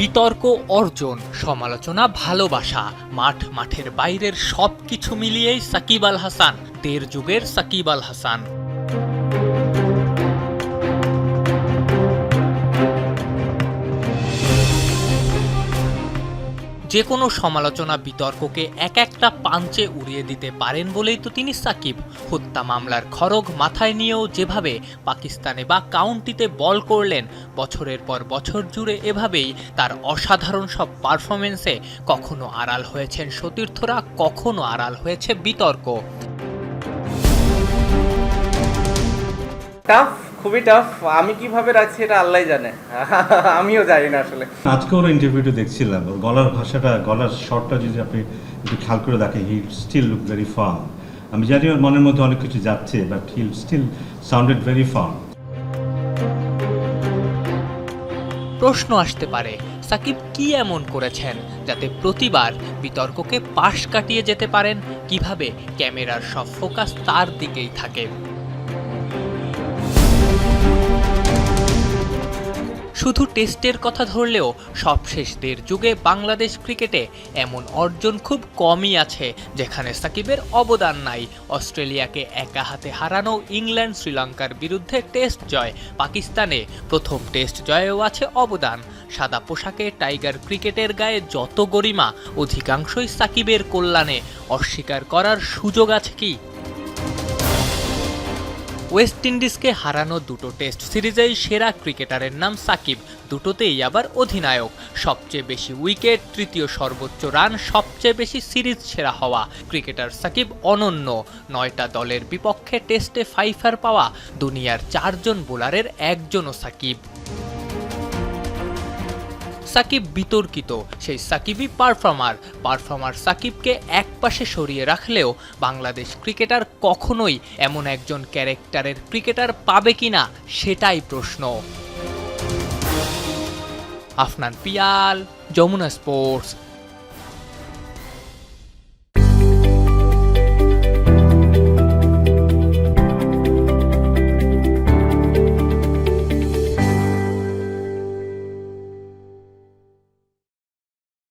বিতর্ক, অর্জন, সমালোচনা, ভালোবাসা, মাঠ মাঠের বাইরের সব কিছু মিলিয়েই সাকিব আল হাসান, তের যুগের সাকিব আল হাসান। যে কোনো সমালোচনা বিতর্ককে এক একটা পাঞ্চে উড়িয়ে দিতে পারেন বলেই তো তিনি সাকিব। হত্যা মামলার খড়গ মাথায় নিয়েও যেভাবে পাকিস্তানে বা কাউন্টিতে বল করলেন, বছরের পর বছর জুড়ে এভাবেই তার অসাধারণ সব পারফরমেন্সে কখনো আড়াল হয়েছেন সতীর্থরা, কখনো আড়াল হয়েছে বিতর্ক। টাফ খুবই টাফ আমি কীভাবে রাখছি এটা আল্লাহ জানে। আমিও জানি না আসলে। আজকে ওর ইন্টারভিউটা দেখছিলাম। ওর গলার ভাষাটা গলার শটটা যদি আপনি একটু খেয়াল করে দেখেন he still look very firm আমি জানি ওর মনের মধ্যে অনেক কিছু যাচ্ছে but he still sounded very firm প্রশ্ন আসতে পারে সাকিব কি এমন করেছেন যাতে প্রতিবার বিতর্ককে পাশ কাটিয়ে যেতে পারেন? কীভাবে ক্যামেরার সব ফোকাস তার দিকেই থাকে? শুধু টেস্টের কথা ধরলেও সবশেষ দেড় যুগে বাংলাদেশ ক্রিকেটে এমন অর্জন খুব কমই আছে, যেখানে সাকিবের অবদান নাই। অস্ট্রেলিয়াকে একা হাতে হারানো ইংল্যান্ড শ্রীলঙ্কার বিরুদ্ধে টেস্ট জয়, পাকিস্তানে প্রথম টেস্ট জয়েও আছে অবদান। সাদা পোশাকে টাইগার ক্রিকেটের গায়ে যত গরিমা, অধিকাংশই সাকিবের কল্যাণে। অস্বীকার করার সুযোগ আছে কি? ওয়েস্ট ইন্ডিজকে হারানো দুটো টেস্ট সিরিজেই সেরা ক্রিকেটারের নাম সাকিব, দুটোতেই আবার অধিনায়ক। সবচেয়ে বেশি উইকেট তৃতীয় সর্বোচ্চ রান সবচেয়ে বেশি সিরিজ সেরা হওয়া ক্রিকেটার সাকিব অনন্য। নয়টা দলের বিপক্ষে টেস্টে ফাইফার পাওয়া দুনিয়ার চারজন বোলারের একজনও সাকিব। সাকিব বিতর্কিত। সেই সাকিবই পারফর্মার পারফর্মার সাকিবকে এক পাশে সরিয়ে রাখলেও বাংলাদেশ ক্রিকেটার কখনোই এমন একজন ক্যারেক্টারের ক্রিকেটার পাবে কিনা সেটাই প্রশ্ন। আফনান পিয়াল, যমুনা স্পোর্টস।